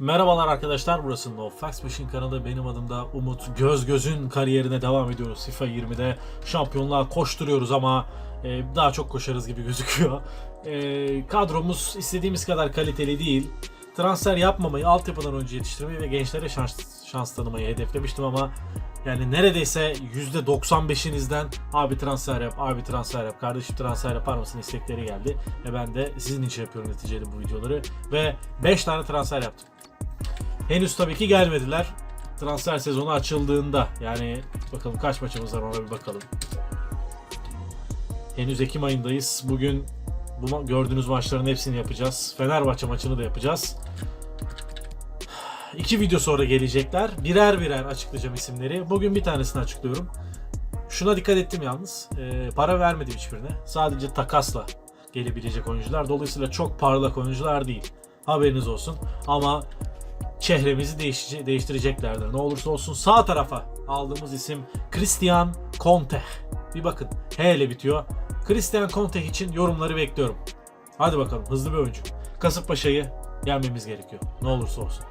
Merhabalar arkadaşlar burası No Facts Machine kanalı. Benim adım da Umut Göz Göz'ün kariyerine devam ediyoruz. FIFA 20'de şampiyonluğa koşturuyoruz ama e, daha çok koşarız gibi gözüküyor. E, kadromuz istediğimiz kadar kaliteli değil. Transfer yapmamayı altyapıdan önce yetiştirmeyi ve gençlere şans, şans tanımayı hedeflemiştim ama yani neredeyse %95'inizden abi transfer yap, abi transfer yap, kardeşim transfer yapar mısın istekleri geldi. Ve ben de sizin için yapıyorum neticede bu videoları. Ve 5 tane transfer yaptım. Henüz tabii ki gelmediler. Transfer sezonu açıldığında yani bakalım kaç maçımız var ona bir bakalım. Henüz Ekim ayındayız. Bugün bu gördüğünüz maçların hepsini yapacağız. Fenerbahçe maçını da yapacağız. İki video sonra gelecekler. Birer birer açıklayacağım isimleri. Bugün bir tanesini açıklıyorum. Şuna dikkat ettim yalnız. Ee, para vermedim hiçbirine. Sadece takasla gelebilecek oyuncular. Dolayısıyla çok parlak oyuncular değil. Haberiniz olsun. Ama çehremizi değişece- değiştireceklerdir. Ne olursa olsun sağ tarafa aldığımız isim Christian Conte. Bir bakın H ile bitiyor. Christian Conte için yorumları bekliyorum. Hadi bakalım hızlı bir oyuncu. Kasımpaşa'yı yenmemiz gerekiyor. Ne olursa olsun.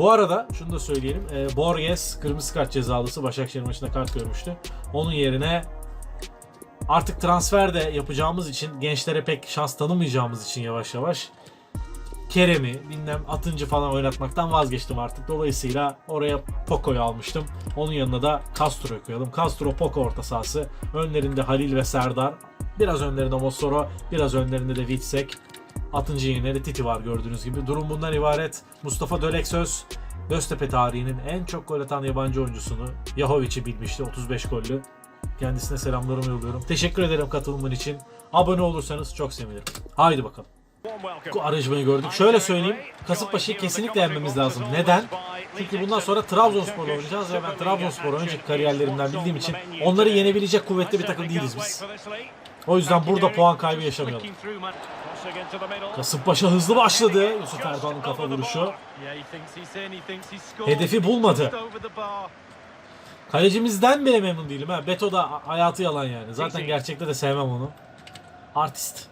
Bu arada şunu da söyleyelim. E, Borges kırmızı kart cezalısı Başakşehir maçında kart görmüştü. Onun yerine artık transfer de yapacağımız için gençlere pek şans tanımayacağımız için yavaş yavaş Kerem'i bilmem Atıncı falan oynatmaktan vazgeçtim artık. Dolayısıyla oraya Poco'yu almıştım. Onun yanına da Castro'yu koyalım. Castro Poco orta sahası. Önlerinde Halil ve Serdar. Biraz önlerinde Mossoro, biraz önlerinde de Vitsek. 6. yenileri Titi var gördüğünüz gibi. Durum bundan ibaret. Mustafa Döleksöz Göztepe tarihinin en çok gol atan yabancı oyuncusunu Yahovic'i bilmişti 35 gollü. Kendisine selamlarımı yolluyorum. Teşekkür ederim katılımın için. Abone olursanız çok sevinirim. Haydi bakalım. Aracımı gördük. Şöyle söyleyeyim. Kasımpaşa'yı kesinlikle yenmemiz lazım. Neden? Çünkü bundan sonra Trabzonspor'la oynayacağız ve ben Trabzonspor'u önceki kariyerlerimden bildiğim için onları yenebilecek kuvvetli bir takım değiliz biz. O yüzden burada puan kaybı yaşamayalım. Kasımpaşa hızlı başladı. Yusuf Erdoğan'ın kafa vuruşu. Hedefi bulmadı. Kalecimizden bile memnun değilim. Ha. Beto da hayatı yalan yani. Zaten gerçekte de sevmem onu. Artist.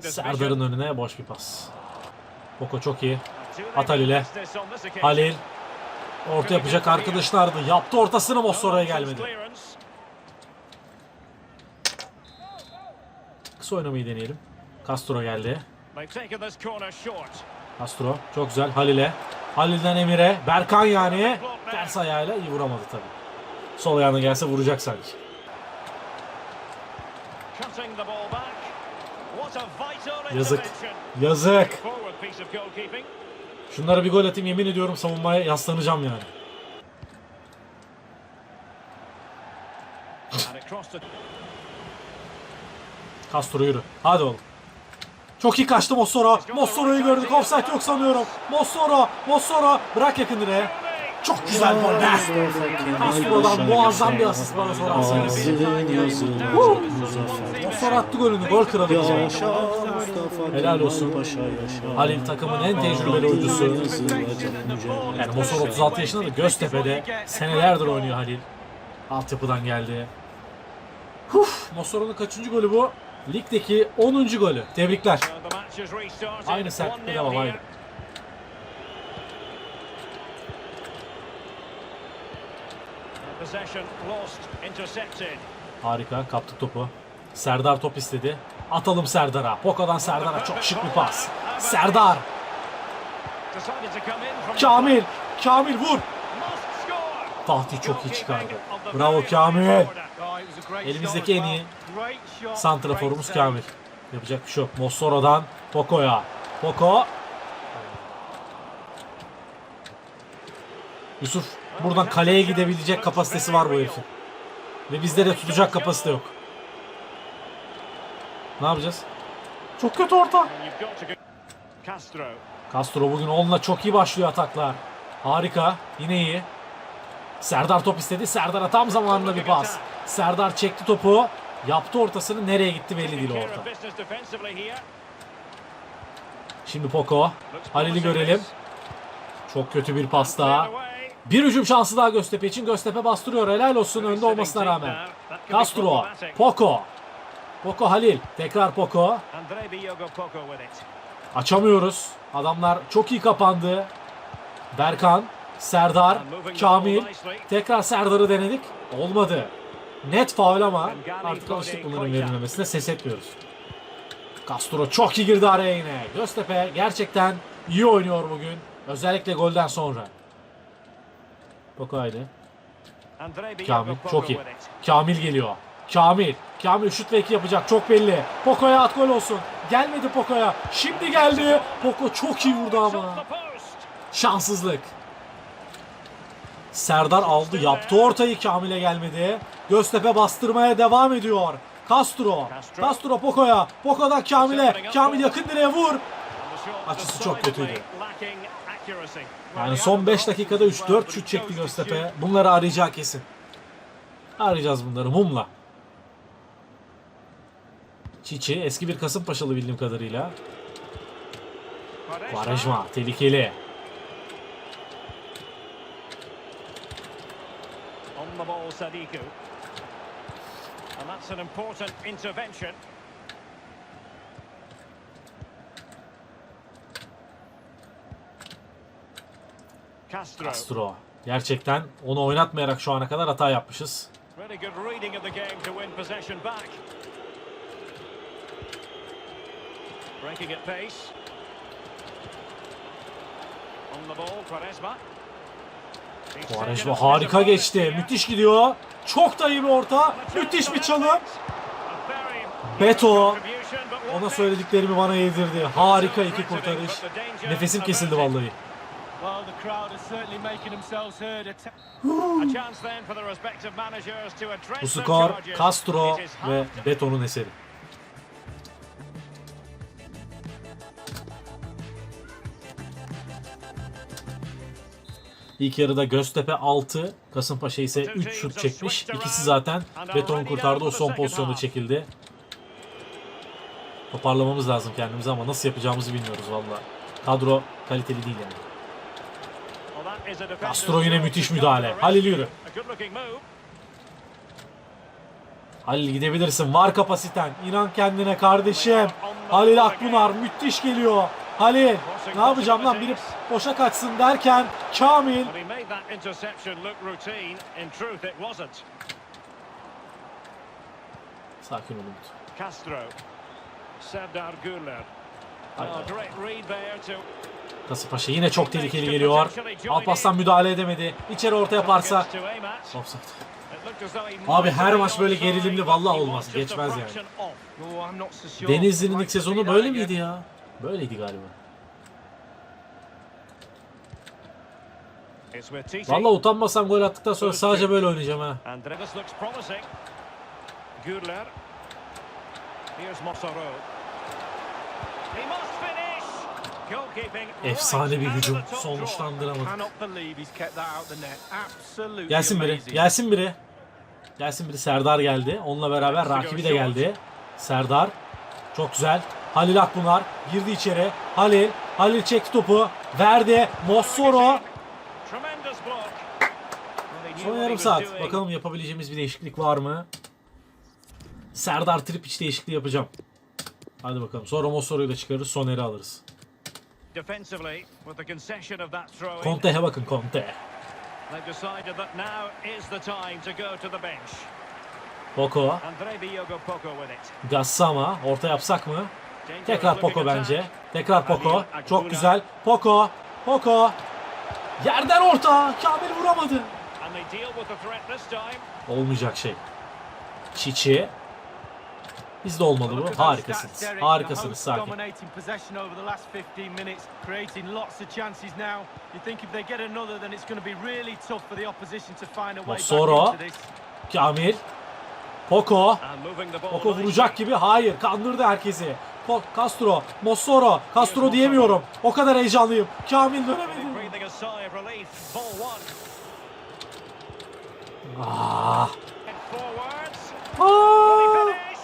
Serdar'ın önüne boş bir pas. Boko çok iyi. At Halil'e. Halil. Orta yapacak arkadaşlardı. Yaptı ortasını Mossora'ya gelmedi. Kısa oynamayı deneyelim. Castro geldi. Castro çok güzel. Halil'e. Halil'den Emir'e. Berkan yani. Ters ayağıyla iyi vuramadı tabii. Sol ayağına gelse vuracak sanki. Yazık. Yazık. Şunlara bir gol atayım yemin ediyorum savunmaya yaslanacağım yani. Castro yürü. Hadi oğlum. Çok iyi kaçtı Mossoro. Mossoro'yu gördük. Offside yok sanıyorum. Mossoro. Mossoro. Bırak yakın direğe. Çok güzel gol be. Castro'dan muazzam bir asist bana sorarsanız. Woo! Mossoro attı golünü. Gol kralı diyeceğim. Helal olsun. Halil takımın en tecrübeli oyuncusu. Yani Mossoro 36 yaşında da Göztepe'de senelerdir oynuyor Halil. Altyapıdan geldi. Huf, Mossoro'nun kaçıncı golü bu? Ligdeki 10. golü. Tebrikler. Aynı sertlikte devam aynı. Harika kaptık topu. Serdar top istedi. Atalım Serdar'a. Poco'dan Serdar'a çok şık bir pas. Serdar. Kamil. Kamil vur. Fatih çok iyi çıkardı. Bravo Kamil. Elimizdeki en iyi santraforumuz Kamil. Yapacak bir şey yok. Mossoro'dan Poco'ya. Poco. Yusuf buradan kaleye gidebilecek kapasitesi var bu herifin. Ve bizde de tutacak kapasite yok. Ne yapacağız? Çok kötü orta. Castro bugün onunla çok iyi başlıyor ataklar. Harika. Yine iyi. Serdar top istedi. Serdar'a tam zamanında bir pas. Serdar çekti topu. Yaptı ortasını. Nereye gitti belli değil orta. Şimdi Poco. Halil'i görelim. Çok kötü bir pas daha. Bir hücum şansı daha Göztepe için. Göztepe bastırıyor. Helal olsun önde olmasına rağmen. Castro. Poco. Poco Halil. Tekrar Poco. Açamıyoruz. Adamlar çok iyi kapandı. Berkan, Serdar, Kamil. Tekrar Serdar'ı denedik. Olmadı. Net faul ama artık alıştık bunların verilmemesine ses etmiyoruz. Castro çok iyi girdi araya yine. Göztepe gerçekten iyi oynuyor bugün. Özellikle golden sonra. Bakaydı. Kamil çok iyi. Kamil geliyor. Kamil. Kamil şut ve iki yapacak çok belli. Poco'ya at gol olsun. Gelmedi Poco'ya. Şimdi geldi. Poco çok iyi vurdu ama. Şanssızlık. Serdar aldı yaptı ortayı Kamil'e gelmedi. Göztepe bastırmaya devam ediyor. Castro. Castro Poco'ya. Poco'dan Kamil'e. Kamil yakın direğe vur. Açısı çok kötüydü. Yani son 5 dakikada 3-4 şut çekti Göztepe. Bunları arayacak kesin. Arayacağız bunları mumla. Çiçi eski bir Kasımpaşalı bildiğim kadarıyla. Quaresma tehlikeli. Ball, Sadiku. And that's an important intervention. Castro. Castro. Gerçekten onu oynatmayarak şu ana kadar hata yapmışız. Really good reading of the game to win possession back. Breaking at pace. On the ball, Quaresma. Quaresma harika geçti. Müthiş gidiyor. Çok da iyi bir orta. Müthiş bir çalım. Beto. Ona söylediklerimi bana yedirdi. Harika iki kurtarış. Nefesim kesildi vallahi. Well, the crowd are certainly making themselves heard. Atta- Bu skor Castro ve Beto'nun eseri. İlk yarıda Göztepe 6, Kasımpaşa ise 3 şut çekmiş. İkisi zaten Beton kurtardı. O son pozisyonu çekildi. Toparlamamız lazım kendimizi ama nasıl yapacağımızı bilmiyoruz valla. Kadro kaliteli değil yani. Castro yine müthiş müdahale. Halil yürü. Halil gidebilirsin. Var kapasiten. İnan kendine kardeşim. Halil Akbunar müthiş geliyor. Halil ne yapacağım lan biri boşa kaçsın derken Kamil. Sakin ol Umut. Castro. Serdar Gürler. Kasımpaşa yine çok tehlikeli geliyor. Alparslan müdahale edemedi. İçeri orta yaparsa offside. Abi her maç böyle gerilimli vallahi olmaz. Geçmez yani. Denizli'nin ilk sezonu böyle miydi ya? Böyleydi galiba. Vallahi utanmasam gol attıktan sonra sadece böyle oynayacağım ha. Gürler. Efsane bir hücum. Sonuçlandıramadık. Gelsin biri. Gelsin biri. Gelsin biri. Serdar geldi. Onunla beraber rakibi de geldi. Serdar. Çok güzel. Halil Akbunar girdi içeri. Halil. Halil çekti topu. Verdi. Mossoro. Son yarım saat. Bakalım yapabileceğimiz bir değişiklik var mı? Serdar Tripic değişikliği yapacağım. Hadi bakalım. Sonra Mossoro'yu da çıkarırız. Soner'i alırız. Conte'ye bakın Conte. it. Gassama. Orta yapsak mı? Tekrar Poco bence. Tekrar Poco. Çok güzel. Poco. Poco. Yerden orta. Kamil vuramadı. Olmayacak şey. Çiçi. Bizde olmalı bu. Harikasınız. Harikasınız. Sakin. dominating possession over the last 15 minutes, creating lots of chances now. You think if they get another, then it's going to be really tough for the opposition to find a way Mossoro. Kamil. Poco. Poco vuracak gibi. Hayır. Kandırdı herkesi. Castro. Mossoro. Castro diyemiyorum. O kadar heyecanlıyım. Kamil dönemedi. Ah. Ah. Finish.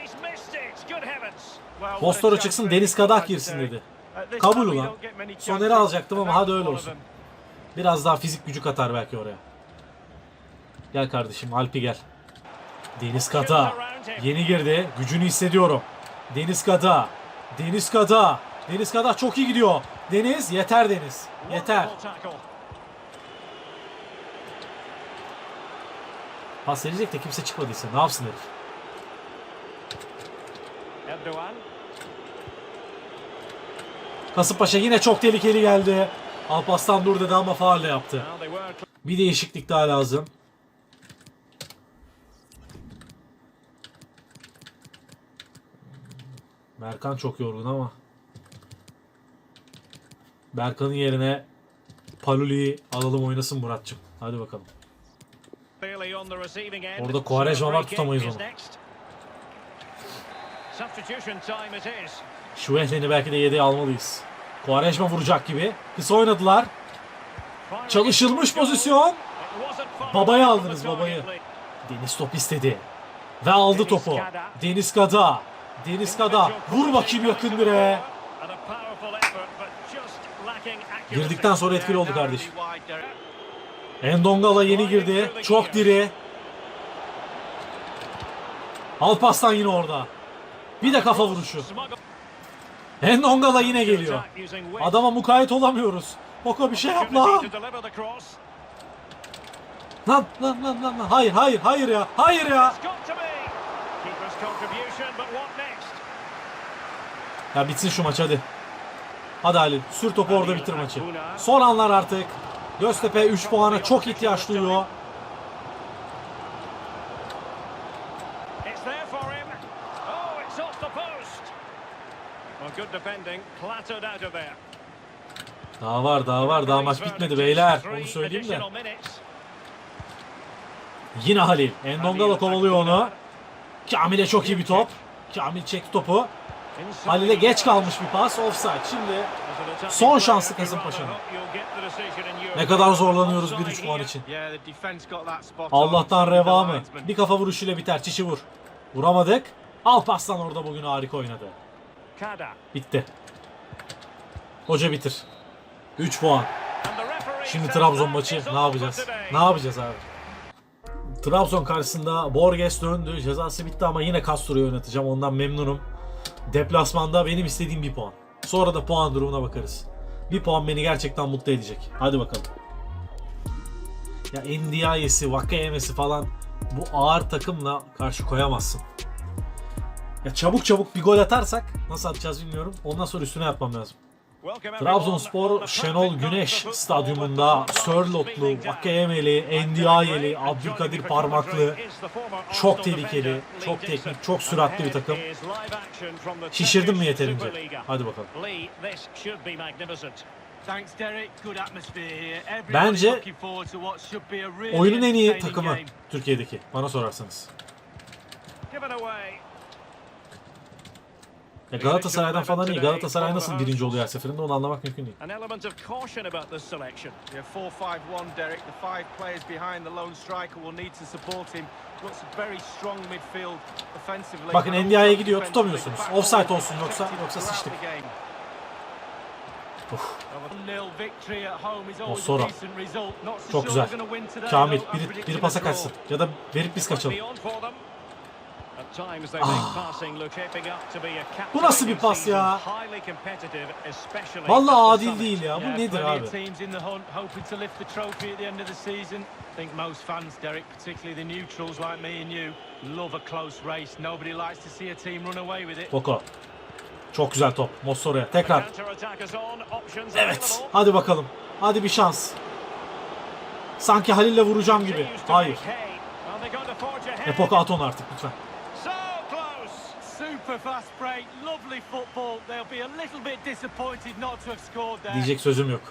He's missed it. Good heavens. Well, what a Postoro chance çıksın Deniz Kadak girsin dedi. Kabul ulan. Soner'i alacaktım ama hadi öyle olsun. Biraz daha fizik gücü katar belki oraya. Gel kardeşim Alpi gel. Deniz Kata. Yeni girdi. Gücünü hissediyorum. Deniz Kata. Deniz Kada. Deniz Kada çok iyi gidiyor. Deniz yeter Deniz. Yeter. Pas verecek de kimse çıkmadıysa ne yapsın herif? Kasımpaşa yine çok tehlikeli geldi. Alpaslan dur dedi ama faulle yaptı. Bir değişiklik daha lazım. Berkan çok yorgun ama. Berkan'ın yerine Paluli'yi alalım oynasın Muratçım. Hadi bakalım. Orada Quaresma var, tutamayız onu. next. Substitution time it is. Şu Ehlen'i belki de yedeğe almalıyız. Quaresma vuracak gibi. Kısa oynadılar. Çalışılmış pozisyon. Babayı aldınız, babayı. Deniz top istedi. Ve aldı topu. Deniz Kada. Deniz Kada. Vur bakayım yakın accuracy. Girdikten sonra etkili oldu kardeşim. Endongala yeni girdi. Çok diri. Alpaslan yine orada. Bir de kafa vuruşu. Endongala yine geliyor. Adama mukayyet olamıyoruz. Boko bir şey yap. Lan lan lan lan. lan. Hayır hayır hayır ya. Hayır ya. It's got to be. Keeper's contribution, but what next? Ya bitsin şu maç hadi. Hadi Halil. Sür topu orada bitir maçı. Son anlar artık. Göztepe 3 puana çok ihtiyaç duyuyor. Oh. Daha var daha var. Daha maç bitmedi beyler. Onu söyleyeyim de. Yine Halil. Endongala kovalıyor onu. Kamil'e çok iyi bir top. Kamil çekti topu. Halil'e geç kalmış bir pas. Offside. Şimdi Son şansı Kasımpaşa'nın. ne kadar zorlanıyoruz Offside 1-3 puan için. Allah'tan reva mı? Bir kafa vuruşuyla biter. Çişi vur. Vuramadık. Alparslan orada bugün harika oynadı. Bitti. Hoca bitir. 3 puan. Şimdi Trabzon maçı ne yapacağız? Ne yapacağız abi? Trabzon karşısında Borges döndü. Cezası bitti ama yine Castro'yu oynatacağım. Ondan memnunum. Deplasmanda benim istediğim bir puan. Sonra da puan durumuna bakarız. Bir puan beni gerçekten mutlu edecek. Hadi bakalım. Ya Ndiaye'si, Vakayeme'si falan bu ağır takımla karşı koyamazsın. Ya çabuk çabuk bir gol atarsak nasıl atacağız bilmiyorum. Ondan sonra üstüne yapmam lazım. Trabzonspor Şenol Güneş stadyumunda Sörlotlu. Vakayemeli, Ndiayeli, Abdülkadir Parmaklı çok tehlikeli, çok teknik, çok süratli bir takım. Şişirdim mi yeterince? Hadi bakalım. Bence Oyunun en iyi takımı. Türkiye'deki bana sorarsanız. Ya Galatasaray'dan falan iyi. Galatasaray nasıl birinci oluyor her seferinde onu anlamak mümkün değil. An element of caution about this selection. Yeah, 4-5-1, Derek. The five players behind the lone striker will need to support him. Looks very strong midfield offensively. Bakın NDI'ye gidiyor, tutamıyorsunuz. Offside olsun yoksa- yoksa sıçtık. Of. 1-0 victory at home is always a Mossora. decent result. Not so Çok güzel. Kamil biri, biri pasa kaçsın. Ya da verip biz kaçalım. Ah. Bu nasıl bir pas ya? Vallahi adil değil ya. Bu nedir abi? think most fans, Derek, particularly the neutrals like me and you, love a close race. Nobody likes to see a team run away with it. Boko. Çok güzel top. Mossora'ya. Tekrar. Evet. Hadi bakalım. Hadi bir şans. Sanki Halil'le vuracağım gibi. Hayır. Epoka at onu artık lütfen. Diyecek sözüm yok.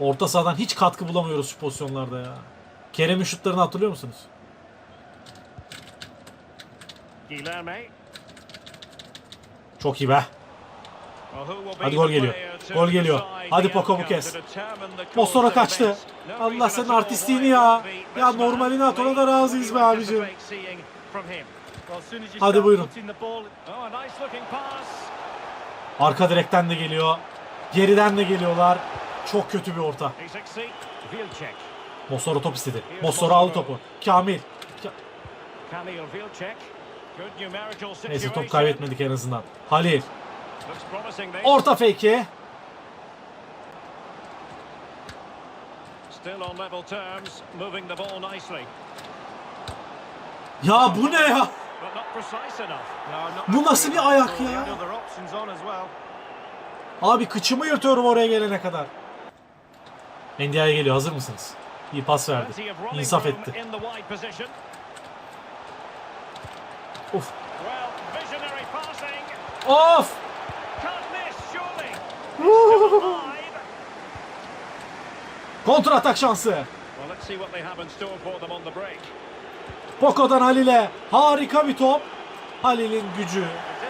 Orta sahadan hiç katkı bulamıyoruz şu pozisyonlarda ya. Kerem'in şutlarını hatırlıyor musunuz? Guilherme. Çok iyi be. Hadi gol geliyor. Gol geliyor. Hadi Poco bu Mossora of kaçtı. Allah senin artistliğini ya. Ya normalini at ona da razıyız be abicim. Hadi buyurun. Oh. Arka direkten de geliyor. Geriden de geliyorlar. Çok kötü bir orta. Mossora top istedi. Mossora aldı topu. Kamil. Neyse top kaybetmedik en azından. Halil. Orta fake'i. Ya bu ne ya? But not precise enough. No, not Bu nasıl bir ayak ya? Abi kıçımı yırtıyorum oraya gelene kadar. Endia'ya geliyor. Hazır mısınız? İyi pas verdi. İnsaf etti. Of. Of. Kontra atak şansı. Poco'dan Halil'e. Harika bir top. Halil'in gücü.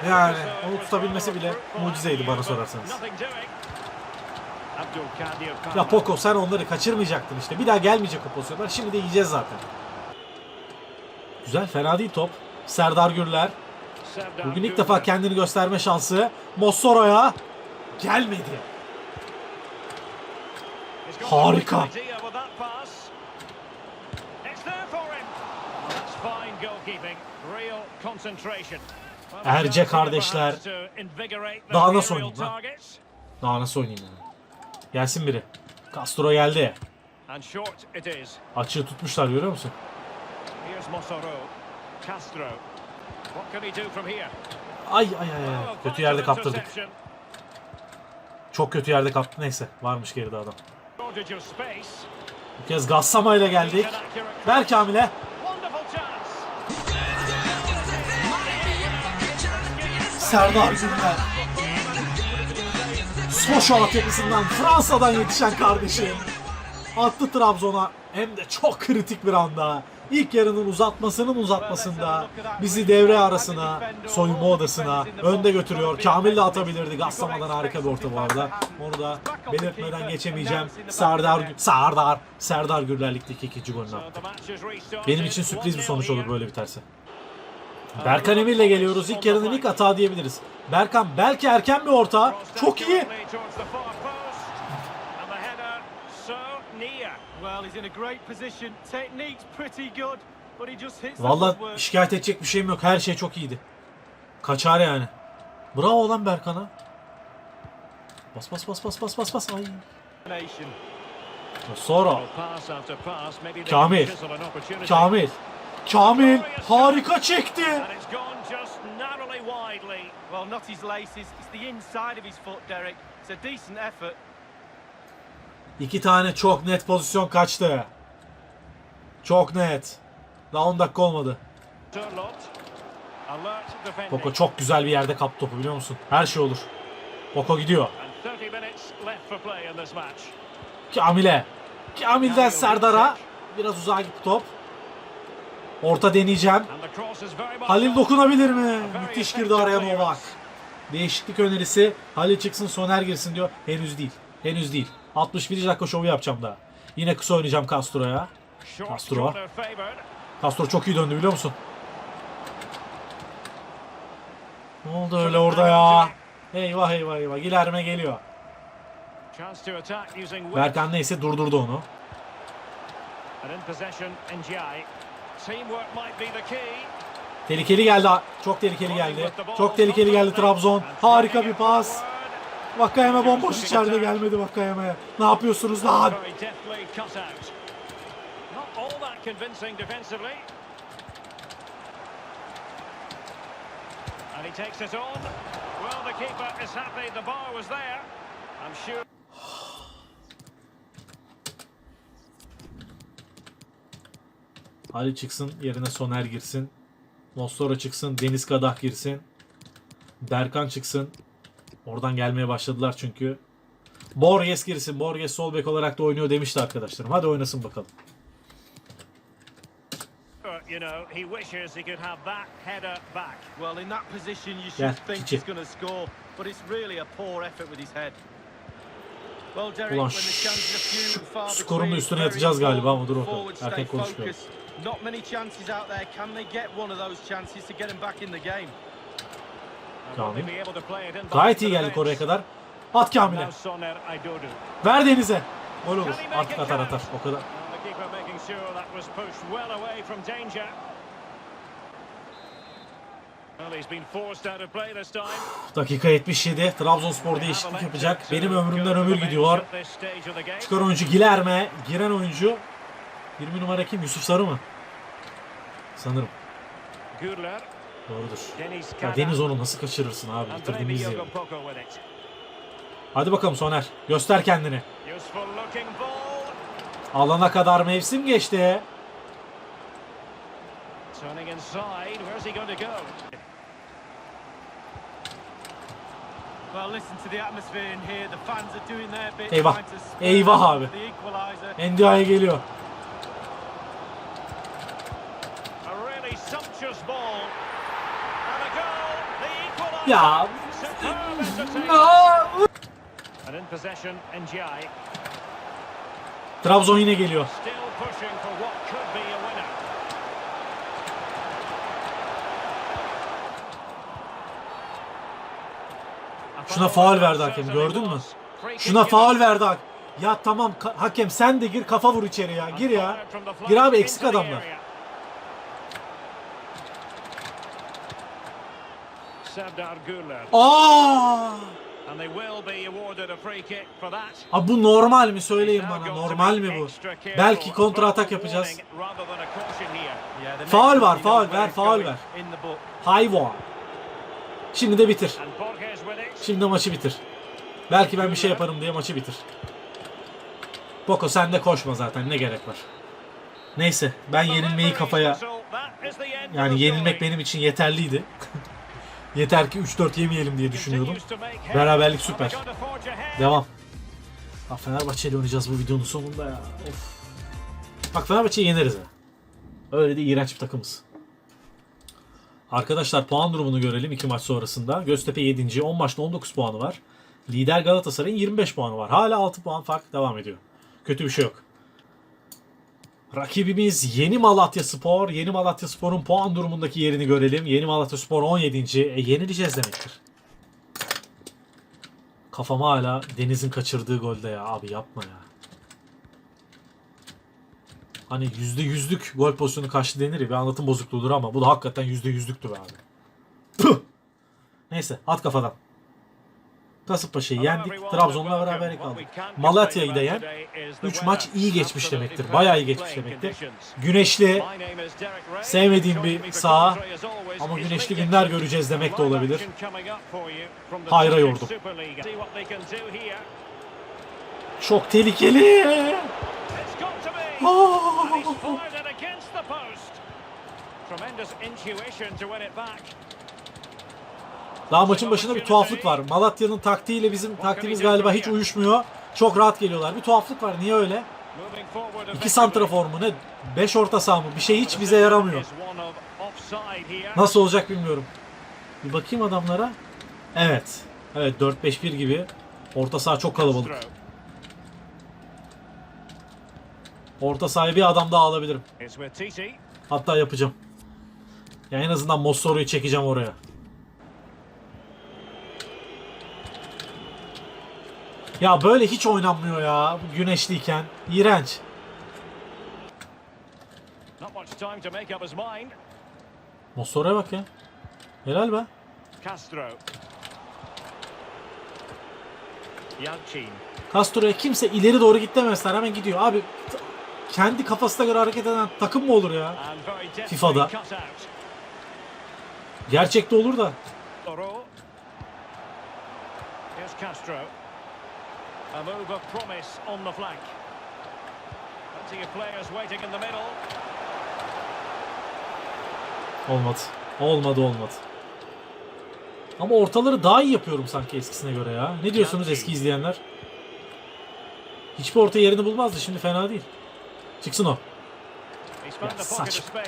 Yani onu tutabilmesi bile mucizeydi bana sorarsanız. Ya Poco sen onları kaçırmayacaktın işte. Bir daha gelmeyecek o pozisyonlar. Şimdi de yiyeceğiz zaten. Güzel fena değil top. Serdar Gürler. Bugün ilk defa kendini gösterme şansı. Mossoro'ya gelmedi. Harika. Erce kardeşler. Daha nasıl oynayayım lan? Daha nasıl oynayayım yani? Gelsin biri. Castro geldi. Açığı tutmuşlar görüyor musun? Ay ay ay. Oh, Kötü yerde kaptırdık. Çok kötü yerde kaptı. Neyse varmış geride adam. Bu kez Gassama ile geldik. An Serdar Gürler. Soşo altyapısından Fransa'dan yetişen kardeşim. Attı Trabzon'a hem de çok kritik bir anda. İlk yarının uzatmasının uzatmasında bizi devre arasına, soyunma odasına önde götürüyor. Kamil de atabilirdi. Gassama'dan harika bir orta bu arada. Onu da belirtmeden geçemeyeceğim. Serdar, Serdar, Serdar Gürler ligdeki ikinci golünü attı. Benim için sürpriz bir sonuç 1-0 olur böyle biterse. Berkan Emir'le geliyoruz. İlk yarının ilk hata diyebiliriz. Berkan belki erken bir orta. Çok iyi. Valla şikayet edecek bir şeyim yok. Her şey çok iyiydi. Kaçar yani. Bravo lan Berkan'a. Bas bas bas bas bas bas bas. Ay. Sonra Kamil. Kamil. Kamil harika çekti. And it's gone just narrowly widely. Well, not his laces. It's the inside of his foot, Derek. It's a decent effort. İki tane çok net pozisyon kaçtı. Çok net. Daha 10 dakika olmadı. Poco çok güzel bir yerde kaptı topu biliyor musun? Her şey olur. Poco gidiyor. And 30 minutes left for play in this match. Kamil'e. Kamil'den Serdar'a. Biraz uzağa gitti top. Orta deneyeceğim. Halil dokunabilir mi? Müthiş girdi araya Novak. Değişiklik önerisi. Halil çıksın Soner girsin diyor. Henüz değil. Henüz değil. 61 dakika şovu yapacağım daha. Yine kısa oynayacağım Castro'ya. Castro. Castro çok iyi döndü biliyor musun? Ne oldu öyle orada ya? Eyvah eyvah eyvah. Gilerme geliyor. Berkan neyse durdurdu onu. Tehlikeli geldi. Çok tehlikeli geldi. Çok tehlikeli geldi Trabzon. Harika bir pas. Vakayeme bomboş içeride gelmedi Vakayeme. Ne yapıyorsunuz lan? And he takes it on. Well, the keeper is happy the bar was there. I'm sure. Ali çıksın yerine Soner girsin. Mossora çıksın Deniz Kadah girsin. Berkan çıksın. Oradan gelmeye başladılar çünkü. Borges girsin. Borges sol bek olarak da oynuyor demişti arkadaşlarım. Hadi oynasın bakalım. You know, he wishes he could have that header back. Well, in that position, you should Yeah, think he's going to score, but it's really a poor effort with his head. Well, Derek, Ulan when the chances are few and far skorun between, üstüne very yatacağız galiba ama dur important bakalım. Erken. Not many chances out there. Can they get one of those chances to get him back in the game? Kamil. they be able to play it in Gayet iyi geldik oraya kadar. At Kamil'e. Ver Deniz'e. Gol olur. Artık atar atar. O kadar. Dakika 77. Trabzonspor değişiklik yapacak. Benim ömrümden ömür gidiyor. Çıkar oyuncu Gilerme. Giren oyuncu. 20 numara kim? Yusuf Sarı mı? Sanırım. Gürler, Doğrudur. Deniz Ya Deniz onu nasıl kaçırırsın abi? With it. Hadi bakalım Soner. Göster kendini. Alana kadar mevsim geçti. Turning inside, where's he going Ya. Trabzon yine geliyor. Şuna faul verdi hakem, gördün mü? Şuna faul verdi hak. Ya tamam hakem sen de gir kafa vur içeri ya. Gir ya. Gir abi eksik adamlar. Serdar Gürler. Aa! And they will be awarded a free kick for that. Abi bu normal mi? Söyleyin bana. Normal mi bu? Belki kontra atak yapacağız. Faul var, faul, ver, faul ver. Hayvan. Şimdi de bitir. Şimdi de maçı bitir. Belki ben bir şey yaparım diye maçı bitir. Boko sen de koşma zaten ne gerek var. Neyse ben yenilmeyi kafaya yani yenilmek benim için yeterliydi. Yeter ki 3-4 yemeyelim diye düşünüyordum. Beraberlik süper. Devam. Ha, Fenerbahçe ile oynayacağız bu videonun sonunda ya. Of. Bak Fenerbahçe'yi yeneriz ha. Öyle de iğrenç bir takımız. Arkadaşlar puan durumunu görelim iki maç sonrasında. Göztepe 7. 10 maçta 19 puanı var. Lider Galatasaray'ın 25 puanı var. Hala 6 puan fark devam ediyor. Kötü bir şey yok. Rakibimiz Yeni Malatya Spor. Yeni Malatya Spor'un puan durumundaki yerini görelim. Yeni Malatya Spor 17. E, yenileceğiz demektir. Kafam hala Deniz'in kaçırdığı golde ya. Abi yapma ya. Hani yüzde yüzlük gol pozisyonu kaçtı denir ya bir anlatım bozukluğudur ama bu da hakikaten yüzde yüzlüktü be abi. Neyse at kafadan. Kasımpaşa'yı yendik. Trabzon'la beraber kaldık. Malatya'yı da yen. 3 maç iyi geçmiş demektir. Bayağı iyi geçmiş demektir. Güneşli sevmediğim bir saha ama güneşli günler göreceğiz demek de olabilir. Hayra yordum. Çok tehlikeli. Tremendous intuition to win it back. Daha maçın başında bir tuhaflık var. Malatya'nın taktiğiyle bizim taktiğimiz galiba hiç uyuşmuyor. Çok rahat geliyorlar. Bir tuhaflık var. Niye öyle? İki santrafor mu ne? Beş orta saha mı? Bir şey hiç bize yaramıyor. Nasıl olacak bilmiyorum. Bir bakayım adamlara. Evet. Evet 4-5-1 gibi. Orta saha çok kalabalık. Orta sahaya bir adam daha alabilirim. Hatta yapacağım. Ya en azından Mossoro'yu çekeceğim oraya. Ya böyle hiç oynanmıyor ya güneşliyken. İğrenç. Mossoro'ya bak ya. Helal be. Castro. Castro'ya kimse ileri doğru git demezler hemen gidiyor. Abi kendi kafasına göre hareket eden takım mı olur ya? FIFA'da. Gerçekte olur da. Castro. A move of promise on the flank. Plenty of players waiting in the middle. Olmadı. Olmadı olmadı. Ama ortaları daha iyi yapıyorum sanki eskisine göre ya. Ne diyorsunuz eski izleyenler? Hiçbir orta yerini bulmazdı. Şimdi fena değil. Çıksın o. Ya saçma.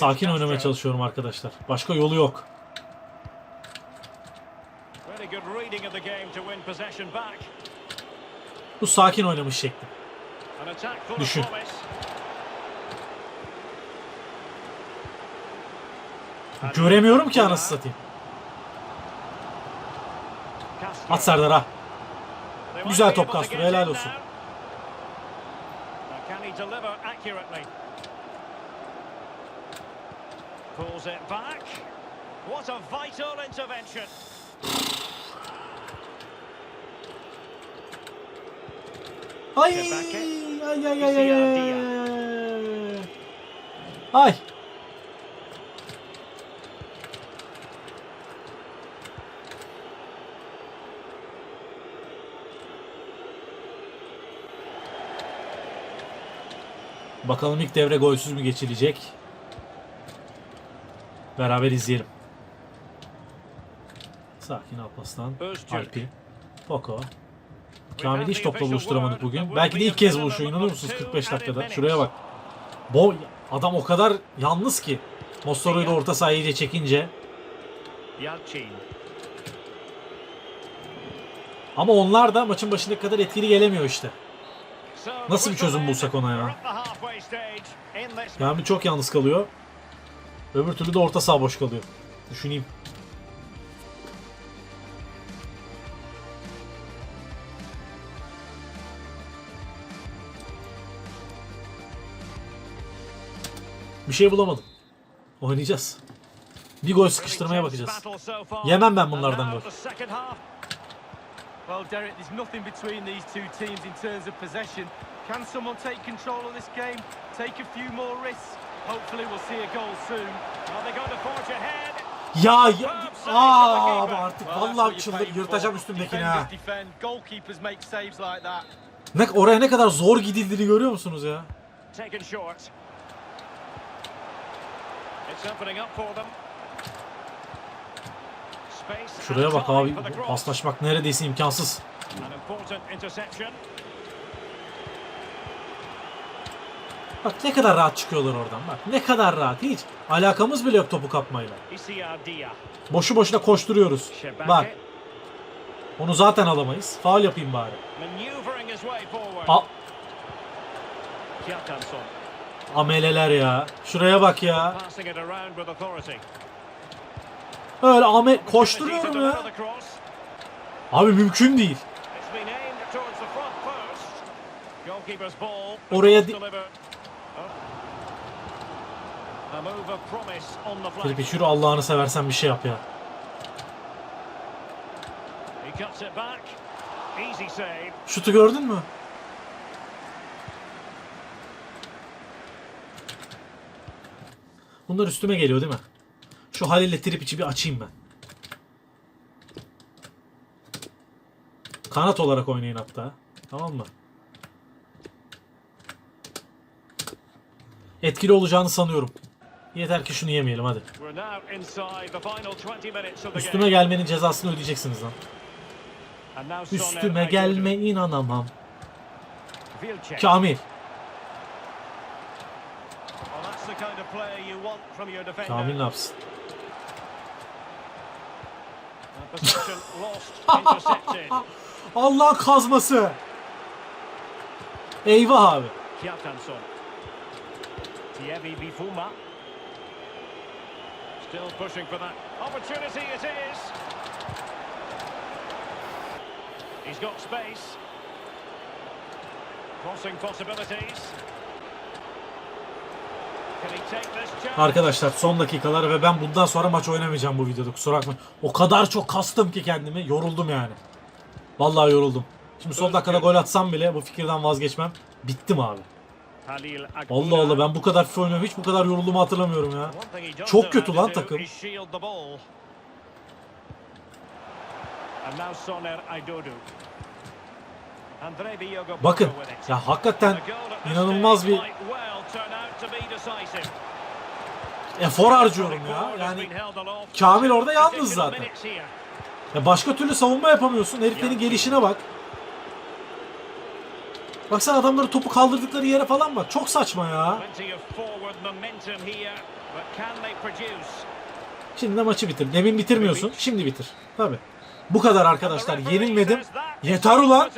Sakin oynamaya çalışıyorum arkadaşlar. Başka yolu yok. Really good reading of the game to win possession back. Bu sakin oynamış şekli. Düşün. Göremiyorum ki anasını satayım. At Serdar ha. Güzel top Castro, helal olsun. now. Now, can he they deliver accurately. Pulls it back. What a vital intervention. Ay ay ay ay ay. Ay. Bakalım ilk devre golsüz mü geçilecek? Beraber izleyelim. Sakin Alpaslan. Alpi. Foko. Kamil hiç topla buluşturamadık bugün. Belki de ilk kez buluşuyor inanır mısınız 45 dakikada? Şuraya bak. Bo adam o kadar yalnız ki. Mossoro'yu da orta sahaya çekince. Ama onlar da maçın başındaki kadar etkili gelemiyor işte. Nasıl bir çözüm bulsak ona ya? Kamil çok yalnız kalıyor. Öbür türlü de orta saha boş kalıyor. Düşüneyim. Bir şey bulamadım. Oynayacağız. Bir gol sıkıştırmaya bakacağız. Yemem ben bunlardan gol. Well, Derek, there's nothing between these two teams in terms of possession. Can someone take control of this game? Take a few more risks. Hopefully we'll see a goal soon. Ya, ya aa, abi artık vallahi çıldır yırtacağım üstümdekini ha. Ne, oraya ne kadar zor gidildiğini görüyor musunuz ya? Şuraya bak abi paslaşmak neredeyse imkansız. An important interception. Bak ne kadar rahat çıkıyorlar oradan bak. Ne kadar rahat hiç. Alakamız bile yok topu kapmayla. Boşu boşuna koşturuyoruz. Bak onu zaten alamayız. Faul yapayım bari. A ameleler ya. Şuraya bak ya. Öyle ame koşturuyorum ya. Abi mümkün değil. Been Filipe şunu Allah'ını seversen bir şey yap ya. Şutu gördün mü? Bunlar üstüme geliyor değil mi? Şu Halil'le trip içi bir açayım ben. Kanat olarak oynayın hatta. Tamam mı? Etkili olacağını sanıyorum. Yeter ki şunu yemeyelim hadi. We're now inside the final 20 minutes of the Üstüme gelmenin cezasını ödeyeceksiniz lan. Üstüme gelme inanamam. Kamil. Kamil ne yapsın? Allah kazması. Eyvah abi. Kjartansson. Thierry Bifuma. Still pushing for that opportunity it is. He's got space. Crossing possibilities. Arkadaşlar son dakikalar ve ben bundan sonra maç oynamayacağım bu videoda kusura bakmayın. O kadar çok kastım ki kendimi yoruldum yani. Vallahi yoruldum. Şimdi son dakikada gol atsam bile bu fikirden vazgeçmem. Bittim abi. Allah Allah ben bu kadar FIFA oynuyorum hiç bu kadar yorulduğumu hatırlamıyorum ya. Çok kötü lan takım. Bakın ya hakikaten inanılmaz bir efor harcıyorum ya. Yani. Kamil orada yalnız zaten. Ya başka türlü savunma yapamıyorsun. Heriflerin gelişine bak. Baksana adamları topu kaldırdıkları yere falan bak. Çok saçma ya. Şimdi de maçı bitir. Demin bitirmiyorsun. Şimdi bitir. Tabi. Bu kadar arkadaşlar. Yenilmedim. Yeter ulan.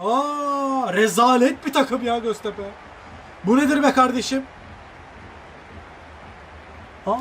Aa, rezalet bir takım ya Göztepe. Bu nedir be kardeşim? Aa,